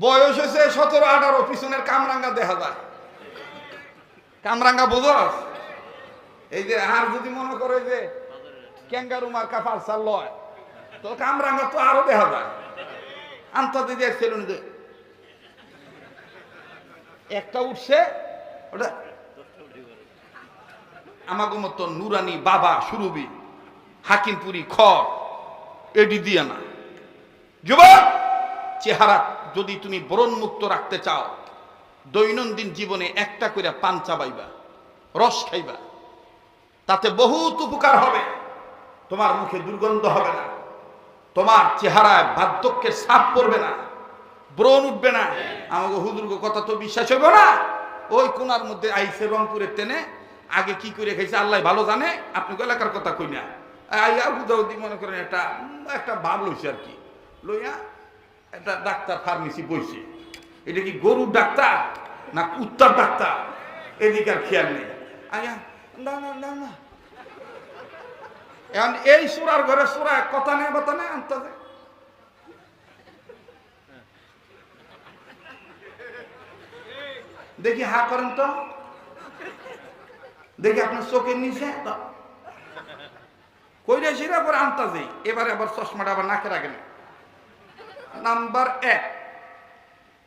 বয়স হয়েছে সতেরো, আঠারো, পিছনের কামরাঙ্গা দেখা যায়। কামরাঙ্গা বোঝস এই যে আর যদি মনে করে যে ক্যাঙ্গারু মার্কা পালসার লয়, তো কামরাঙ্গা তো আরও দেখা যায়। আন্তর্জাতিক যে? একটা উঠছে, ওটা আমাকে মতো নুরানি বাবা সুরবি হাকিমপুরি খ এডি দিয়ে না। যুবক, চেহারা যদি তুমি ব্রণ মুক্ত রাখতে চাও, দৈনন্দিন জীবনে একটা করে পান চাবাইবা, রস খাইবা। তাতে বহুত উপকার হবে। তোমার মুখে দুর্গন্ধ হবে না। তোমার চেহারায় বার্ধক্যের ছাপ পড়বে না। ব্রণ উঠবে না। আমাকে হুদুর্গ কথা তো বিশ্বাস হইব না। ওই কোনার মধ্যে আইসে রংপুরের টেনে। আগে কি করে খাইছে আল্লাহ ভালো জানে। আপনি এলাকার কথা কই না বুঝাউদি মনে করেন একটা একটা ভাব লইছে আর কি। লইয়া একটা ডাক্তার ফার্মেসি বইছে। এটা কি গরুর ডাক্তার না কুত্তার ডাক্তার? এদিকে আর খেয়াল নেই। আইয়া না না না না। এখন এই সুরার ঘরে সুরা কথা নেই কথা নেই, আনতে দেখি হা করেন তো। দেখি আপনার চোখের নিচে। কইরে সেরা পরে আনতাজেই এবারে আবার চশমাটা আবার নাকে রাখেন নাম্বার এক,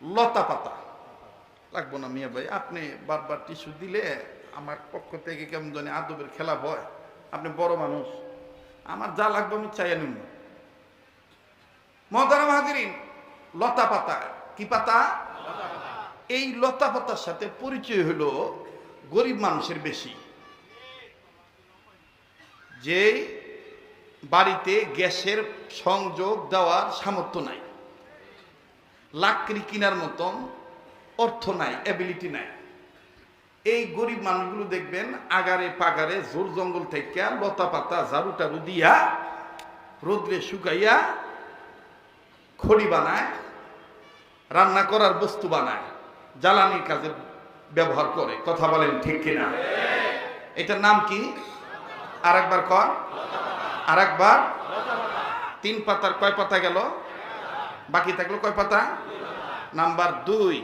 লতা পাতা। লাগবো না মিয়া ভাই, আপনি বারবার টিস্যু দিলে আমার পক্ষ থেকে কেমন জানি আদবের খেলা হয়। আপনি বড় মানুষ। আমার যা লাগবে আমি চাইয়া নিব। মহতারাম হাজিরিন, লতা পাতা। কি পাতা? এই লতা পাতার সাথে পরিচয় হলো গরিব মানুষের বেশি। যে বাড়িতে গ্যাসের সংযোগ দেওয়ার সামর্থ্য নাই। লাকড়ি কেনার মতন অর্থ নাই অ্যাবিলিটি নাই। এই গরিব মানুষগুলো দেখবেন আগারে পাগারে জোর জঙ্গল থেকে লতা পাতা, ঝাড়ু টাড়ু দিয়া রোদ্রে শুকাইয়া খড়ি বানায়, রান্না করার বস্তু বানায়, জ্বালানির কাজে ব্যবহার করে। কথা বলেন ঠিক কিনা? এটার নাম কি? আর একবার কর আর একবার তিন পাতার কয় পাতা গেল? বাকি থাকল কয় পাতা? নাম্বার দুই।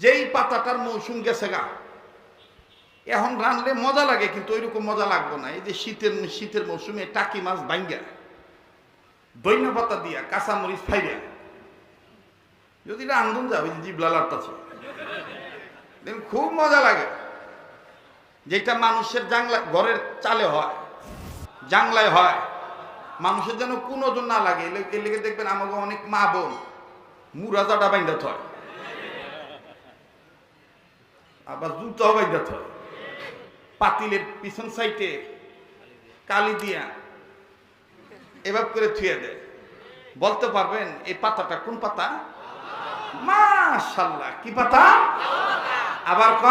যেই পাতাটার মৌসুম গেছে গা, এখন রানলে মজা লাগে, কিন্তু ওইরকম মজা লাগবে না। এই যে শীতের শীতের মৌসুমে টাকি মাছ বাইঙ্গা দৈন্য পাতা দিয়া কাঁচা কাঁচামরিচ ফাইরা। যদি আন্দোলন যাবে জিবলা লাট্টাছে দেখুন খুব মজা লাগে। যেটা মানুষের জাংলা ঘরের চালে হয়, জাংলায় হয় মানুষের যেন কোনো ওজন না লাগে এর লেগে দেখবেন আমাকে অনেক মা বোন মুরাজাটা বাইন্দাত হয় আবার জুতো বাইন্দাত হয় পাতিলের পিছন সাইডে কালি দিয়া এভাব করে থুয়ে দেয়। বলতে পারবেন, এই পাতাটা কোন পাতা? মাশাল্লাহ, কি পাতা? আবার ক?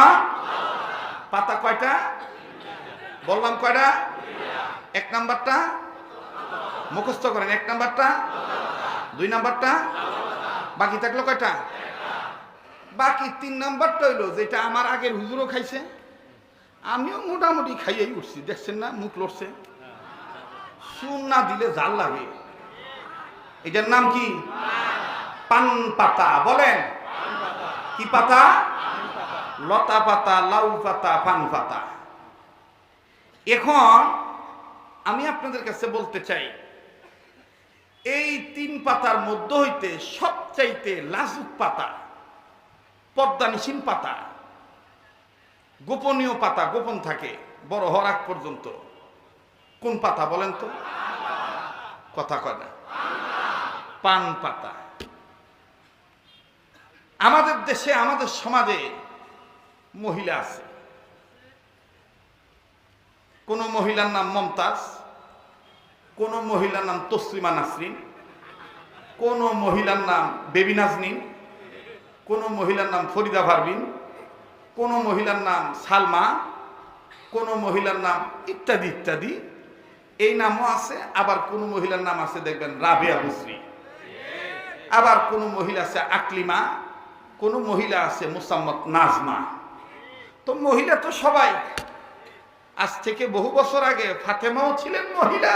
পাতা কয়টা? বললাম কয়টা? এক নাম্বারটা? মুখস্থ করেন, এক নাম্বারটা, দুই নাম্বারটা, বাকি থাকল কয়টা? বাকি তিন নাম্বারটা হইল যেটা আমার আগের হুজুরও খাইছে, আমিও মোটামুটি খাইয়েই উঠছি, দেখছেন না, মুখ লড়ছে। চুন না দিলে জাল লাগে। এটার নাম কি? পান পাতা, বলেন। কি পাতা? লতা পাতা, লাউ পাতা, পান পাতা। এখন আমি আপনাদের কাছে বলতে চাই এই তিন পাতার মধ্য হইতে সবচাইতে লাজুক পাতা পদ্মানিসীন পাতা, গোপনীয় পাতা গোপন থাকে, বড় আগ পর্যন্ত। কোন পাতা বলেন তো? কথা কয় না। পান পাতা। আমাদের দেশে, আমাদের সমাজে মহিলা আছে। কোন মহিলার নাম মমতাজ কোন মহিলার নাম তসলিমা নাসরিন, কোন মহিলার নাম বেবি নাজনীন, কোন মহিলার নাম ফরিদা পারভিন কোন মহিলার নাম সালমা, কোন মহিলার নাম ইত্যাদি ইত্যাদি। এই নামও আছে, আবার কোন মহিলার নাম আছে, দেখবেন রাবেয়া বুসরি। আবার কোন মহিলা আছে আকলিমা, কোন মহিলা আছে মুসাম্মত নাজমা। তো মহিলা তো সবাই। আজ থেকে বহু বছর আগে ফাতেমাও ছিলেন মহিলা।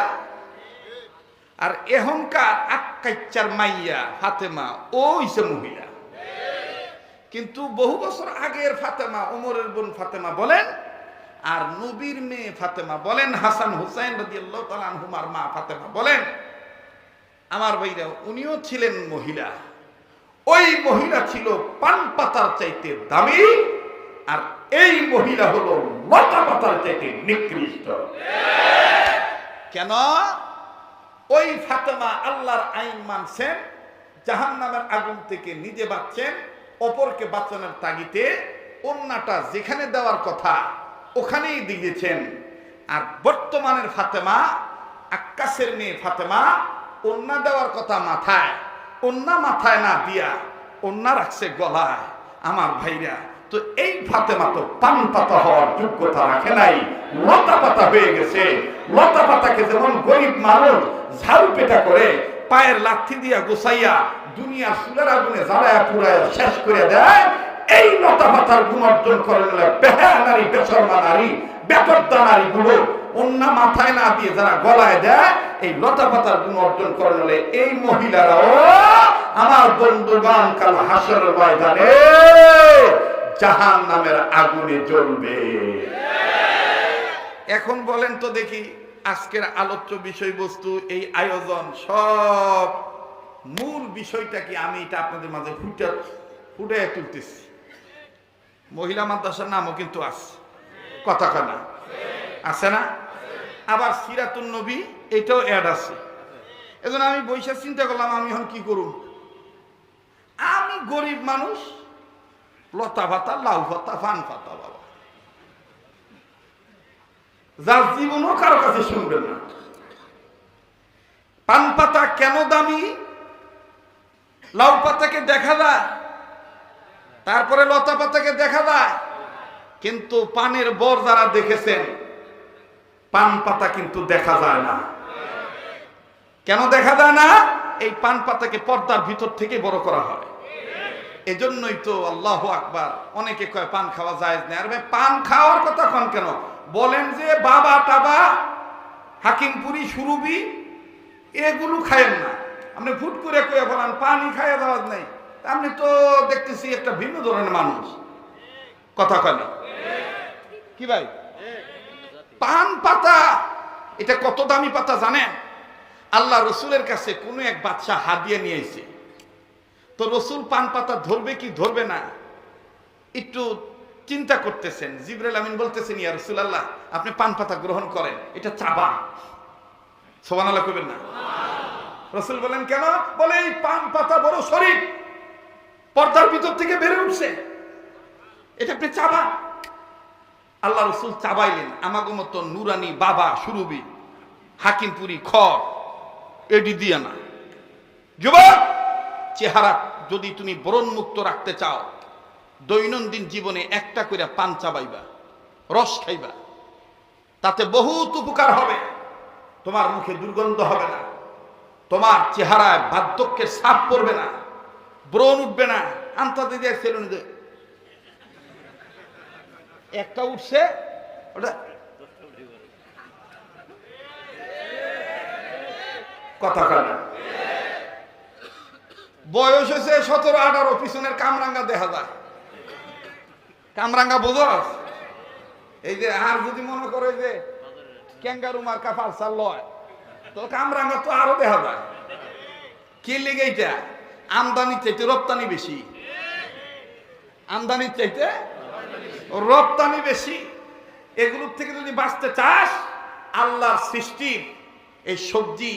আর এহংকার আক্কাইচার মাইয়া ফাতেমা ও হইছে মহিলা। কিন্তু বহু বছর আগের ফাতেমা ওমরের বোন ফাতেমা বলেন, আর নবীর মেয়ে ফাতেমা বলেন, হাসান হুসাইন রাদিয়াল্লাহু তাআলা আনহুমার মা ফাতেমা বলেন, আমার ভাইরা, উনিও ছিলেন মহিলা। ওই মহিলা ছিল পান পাতার চাইতে দামি, আর এই মহিলা হলো লতা পাতার চাইতে নিকৃষ্ট। কেন? ওই ফাতেমা আল্লাহর আইন মানছেন জাহান নামের আগুন থেকে নিজে বাঁচছেন, অপরকে বাঁচানোর তাগিতে অন্যটা যেখানে দেওয়ার কথা ওখানেই দিয়েছেন। আর বর্তমানের ফাতেমা আকাশের মেয়ে ফাতেমা অন্য দেওয়ার কথা মাথায় অন্য মাথায় না দিয়া অন্য রাখছে গলায়। আমার ভাইরা তো এই ফাতেমা তো পান পাতা হওয়ার যোগ্যতা রাখে নাই। লতা পাতা হয়ে গেছে। লতা পাতাকে যেমন গরিব মানুষ ঝাড়ু পেটা করে, পায়ের লাথি দিয়া গোসাইয়া দুনিয়া সুলের আগুনে জ্বালায়া পুরায়া শেষ করে দেয়, এই লতা পাতার গুণ অর্জন করে নিলে বেহা নারী, বেসরমা নারী, বেপরদা নারী গুলো অন্য মাথায় না দিয়ে যারা গলায় দেয়, এই লতা পাতার গুণ অর্জন করে নিলে এই মহিলারাও। আমার বন্ধুগান কাল হাসর ময়দানে জাহান নামের আগুনে জ্বলবে। এখন বলেন তো দেখি, আজকের আলোচ্য বিষয়বস্তু, এই আয়োজন সব মূল বিষয়টা কি? আমি এটা আপনাদের মাঝে ফুটে ফুটে তুলতেছি। মহিলা মাদ্রাসার নামও কিন্তু আছে। কথা কানা আছে না? আবার সিরাতুন নবী, এটাও অ্যাড আছে। এজন্য আমি বৈশাখ চিন্তা করলাম, আমি এখন কি করুন আমি গরিব মানুষ লতা পাতা লাউ পাতা, ফান পাতা, বাবা। যার জীবনও কারও কাছে শুনবেন না। পান পাতা কেন দামি? লাউ পাতাকে দেখা যায়, তারপরে লতা পাতাকে দেখা যায়। কিন্তু পানের বর যারা দেখেছেন, পান পাতা কিন্তু দেখা যায় না। কেন দেখা যায় না? এই পান পাতাকে পর্দার ভিতর থেকে বড় করা হয়। এজন্যই তো আল্লাহ আকবার। অনেকে কয়, পান খাওয়া যায় না আর ভাই, পান খাওয়ার কথা কন কেন? বলেন যে, বাবা টাবা, হাকিমপুরি, সুরুবি, এগুলো খায়েন না। আপনি ফুট করে কয়ে বলেন, পানি খাইয়া দেওয়ার নাই। আপনি তো দেখতেছি একটা ভিন্ন ধরনের মানুষ। কথা কয় কি ভাই? পান পাতা, এটা কত দামি পাতা জানেন? আল্লাহ রসুলের কাছে কোনো এক বাচ্চা হাদিয়ে নিয়ে এসে তো রসুল পান পাতা ধরবে কি ধরবে না? একটু চিন্তা করতেছেন। জিবরাল আমিন বলতেছেন, ইয়া রসুল আল্লাহ আপনি পান পাতা গ্রহণ করেন। এটা চাবা। সোবান আল্লাহ করবেন না। রসুল বলেন কেন? বলে, এই পান পাতা বড় শরীর। পর্দার ভিতর থেকে বেড়ে উঠছে। এটা আপনি চাবা। আল্লাহ রসুল চাবাইলেন, আমাগো মতো নুরানি বাবা সুরুবি হাকিমপুরি খড়, এডি দিয়া না। যুবক! চেহারা যদি তুমি বরণ মুক্ত রাখতে চাও, দৈনন্দিন জীবনে একটা করে পান চাবাইবা, রস খাইবা, তাতে বহুত উপকার হবে। তোমার মুখে দুর্গন্ধ হবে না, তোমার চেহারায় বার্ধক্যের সাপ পড়বে না, ব্রণ উঠবে না। আন্তা দিদি সেলুন একটা উঠছে, ওটা কথা কানা বয়স হয়েছে সতেরো, আঠারো, পিছনের কামরাঙ্গা দেখা যায়। কামরাঙ্গা বোঝস এই যে আর যদি মনে করে যে ক্যাঙ্গারু মার কাপাল সার লয়, তো কামরাঙ্গা তো আরও দেখা যায়। কি লেগে এটা আমদানি চাইতে রপ্তানি বেশি। আমদানি চাইতে রপ্তানি বেশি। এগুলোর থেকে যদি বাঁচতে চাস, আল্লাহর সৃষ্টির এই সবজি,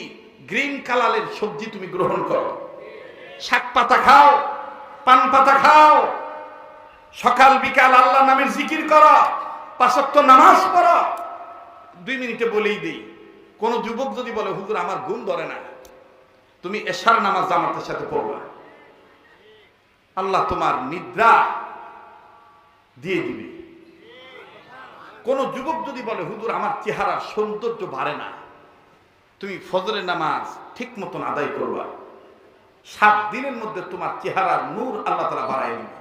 গ্রিন কালারের সবজি তুমি গ্রহণ করো। শাক পাতা খাও পান পাতা খাও। সকাল, বিকাল আল্লাহ নামের জিকির করো, পাঁচক্ত নামাজ পড়ো। দুই মিনিটে বলেই দিই, কোন যুবক যদি বলে, হুজুর, আমার ঘুম ধরে না। তুমি এশার নামাজ জামাতের সাথে পড়বা। আল্লাহ তোমার নিদ্রা দিয়ে দিবে। কোন যুবক যদি বলে, হুজুর, আমার চেহারা সৌন্দর্য বাড়ে না। তুমি ফজরের নামাজ ঠিক মতন আদায় করবা। সাত দিনের মধ্যে তোমার চেহারার নূর আল্লাহ তালা বাড়াই দিবে।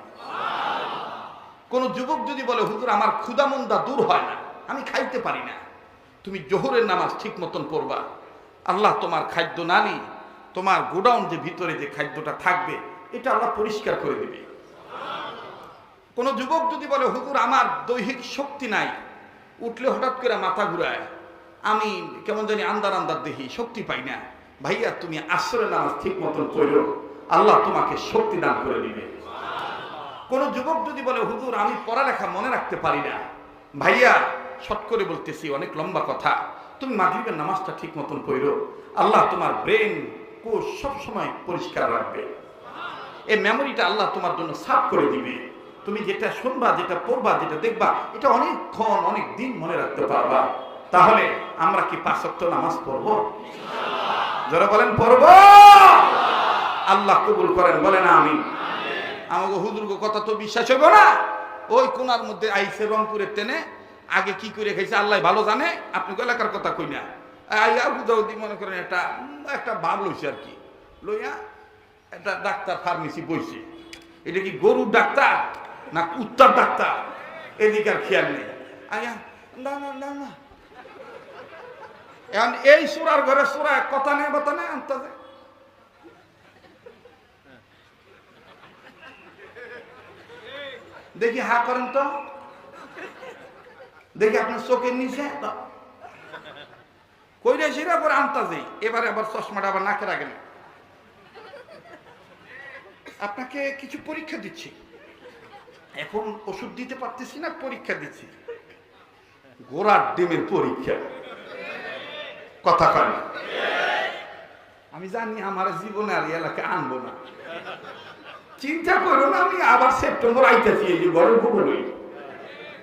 কোন যুবক যদি বলে, হুজুর, আমার ক্ষুদামন্দা দূর হয় না, আমি খাইতে পারি না। তুমি জোহরের নামাজ ঠিক মতন পড়বা। আল্লাহ তোমার খাদ্য নালি, তোমার গোডাউন যে ভিতরে যে খাদ্যটা থাকবে, এটা আল্লাহ পরিষ্কার করে দিবে। কোন যুবক যদি বলে, হুজুর, আমার দৈহিক শক্তি নাই। উঠলে হঠাৎ করে মাথা ঘুরায়, আমি কেমন জানি আন্দার আন্দার দেখি শক্তি পাই না। ভাইয়া, তুমি আশ্রয় নামাজ ঠিক মতন করো আল্লাহ তোমাকে শক্তি দান করে দিবে। কোন যুবক যদি বলে, হুজুর, আমি পড়ালেখা মনে রাখতে পারি না। ভাইয়া, শট করে বলতেছি, অনেক লম্বা কথা। তুমি মাগরিবের নামাজটা ঠিক মতন পড়ো, আল্লাহ তোমার ব্রেন, কোষ সবসময় পরিষ্কার রাখবে। এই মেমোরিটা আল্লাহ তোমার জন্য সাফ করে দিবে। তুমি যেটা শুনবা, যেটা পড়বা, যেটা দেখবা, এটা অনেকক্ষণ অনেক দিন মনে রাখতে পারবা। তাহলে আমরা কি পাঁচক্ত নামাজ পড়ব? যারা বলেন, পড়ব। আল্লাহ কবুল করেন, বলেন আমি আমাকে হুজুর কথা তো বিশ্বাস হইব না। ওই কোনার মধ্যে আইসে রংপুরের তেনে আগে কি করে খাইছে আল্লাহ ভালো জানে, আপনি এলাকার কথা কই না। আইয়া মনে করেন একটা একটা ভাব লইছে আর কি। লইয়া একটা ডাক্তার ফার্মেসি বইছে। এটা কি গরুর ডাক্তার না কুত্তার ডাক্তার? এদিকে আর খেয়াল নেই। আইয়া না না না না। এখন এই সুরার ঘরে সুরা কথা নেই কথা নেই, আনতে দেখি হা করেন তো। দেখি আপনার চোখের নিচে। কইরে সেরা করে আনতাজে এবারে আবার চশমাটা আবার নাকে রাখেন আপনাকে কিছু পরীক্ষা দিচ্ছি। এখন ওষুধ দিতে পারতেছি না, পরীক্ষা দিচ্ছি। গোড়ার ডিমের পরীক্ষা। কথা কয় আমি জানি আমার জীবনে আর এই এলাকায় আনব না। চিন্তা করো না, আমি আবার সেপ্টেম্বর আইতেছি এই গরম খবরই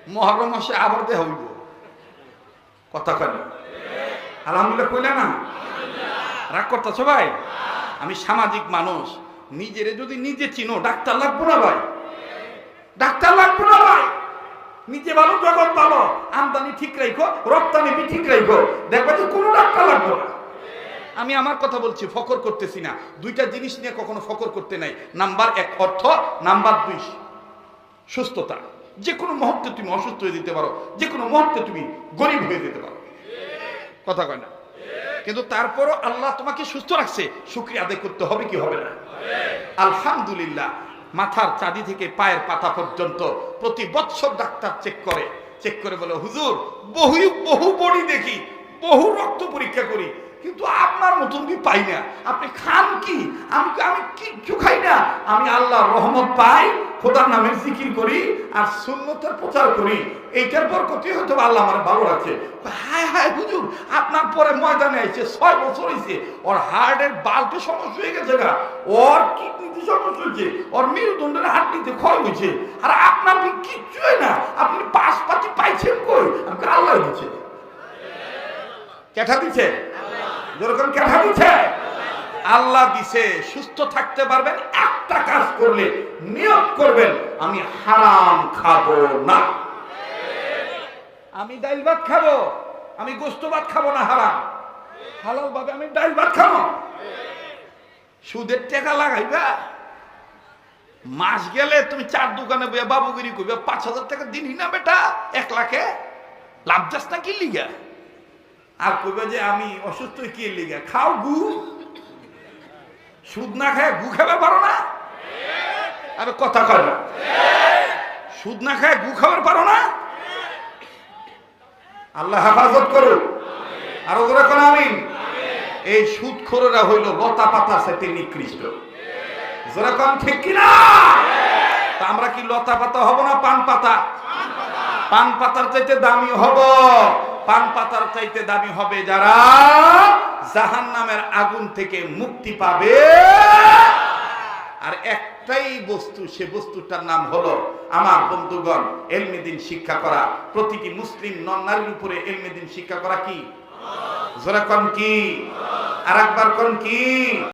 মহরম মাসে আবার দেহ হইব। কথা কেন। আলহামদুলিল্লাহ কইলে না? রাগ করতেছ ভাই? আমি সামাজিক মানুষ। নিজেরে যদি নিজে চিনো, ডাক্তার লাগবো না ভাই? ডাক্তার লাগবো না ভাই? নিজে ভালো জগৎ ভালো, আমদানি ঠিক রাখো রপ্তানি বি ঠিক রাখো দেখবা যে কোনো ডাক্তার লাগবো না। আমি আমার কথা বলছি, ফকর করতেছি না। দুইটা জিনিস নিয়ে কখনো ফকর করতে নাই। নাম্বার এক, অর্থ। নাম্বার দুই, সুস্থতা। যে কোনো মুহূর্তে তুমি অসুস্থ হয়ে যেতে পারো। যে কোনো মুহূর্তে তুমি গরিব হয়ে যেতে পারো। কথা কয় না? কিন্তু তারপরও আল্লাহ তোমাকে সুস্থ রাখছে। শুক্রিয়া আদায় করতে হবে কি হবে না? আলহামদুলিল্লাহ। মাথার চাঁদি থেকে পায়ের পাতা পর্যন্ত প্রতি বৎসর ডাক্তার চেক করে। চেক করে বলে, হুজুর, বহু বহু বডি দেখি, বহু রক্ত পরীক্ষা করি। কিন্তু আপনার মতন কি পাই না? আপনি খান কি? আমি আমি কিচ্ছু খাই না। আমি আল্লাহর রহমত পাই, খোদার নামের জিকির করি আর সুন্নতের প্রচার করি। এইটার পর কত হয়তো আল্লাহ আমার ভালো রাখছে হায় হায়, হুজুর, আপনার পরে ময়দানে আইছে ছয় বছর হয়েছে ওর হার্টের বাল্বে সমস্যা হয়ে গেছে না ওর কিডনিতে সমস্যা হয়েছে ওর মেরুদণ্ডের হাড্ডিতে ক্ষয় হয়েছে আর আপনার কি কিচ্ছু না? আপনি পাঁচ পাতি পাইছেন কই? আমাকে আল্লাহ দিচ্ছে কেঠা দিচ্ছে যেরকম কেঠা দিচ্ছে আল্লাহ দিছে, সুস্থ থাকতে পারবেন, একটা কাজ করলে, নিয়ত করবেন, আমি হারাম খাব না। আমি ডাইল ভাত খাব, আমি গোস্ত ভাত খাব না হারাম। হালাল ভাবে আমি ডাইল ভাত খাব। সুদের টাকা লাগাইবা? মাস গেলে তুমি চার দোকানে বইয়া বাবুগিরি করবে পাঁচ হাজার টাকা দিনই না বেটা, এক লাখে? লাভ যাস না কি লিগা? আর কইবে যে আমি অসুস্থ কি লিগা? খাও গু। সুদ না খায় গু খাবে পারো না? আরে কথা না। সুদ না খায় গু খাবার পারো না? আল্লাহ হেফাজত করুক আরও করে কোন, আমিন। এই সুদ খোরেরা হইল লতা পাতা সেটি নিকৃষ্ট। যেরকম ঠিক কিনা তা আমরা কি লতা পাতা হব না পান পাতা? পান পাতার চাইতে দামি হব। পান পাতার চাইতে দামি হবে যারা জাহান নামের আগুন থেকে মুক্তি পাবে। আর একটাই বস্তু, সে বস্তুটার নাম হলো আমার বন্ধুগণ এলমেদিন শিক্ষা করা। প্রতিটি মুসলিম নন নারীর উপরে এলমেদিন শিক্ষা করা কি? জোরা কন কি? আর একবার কন কি?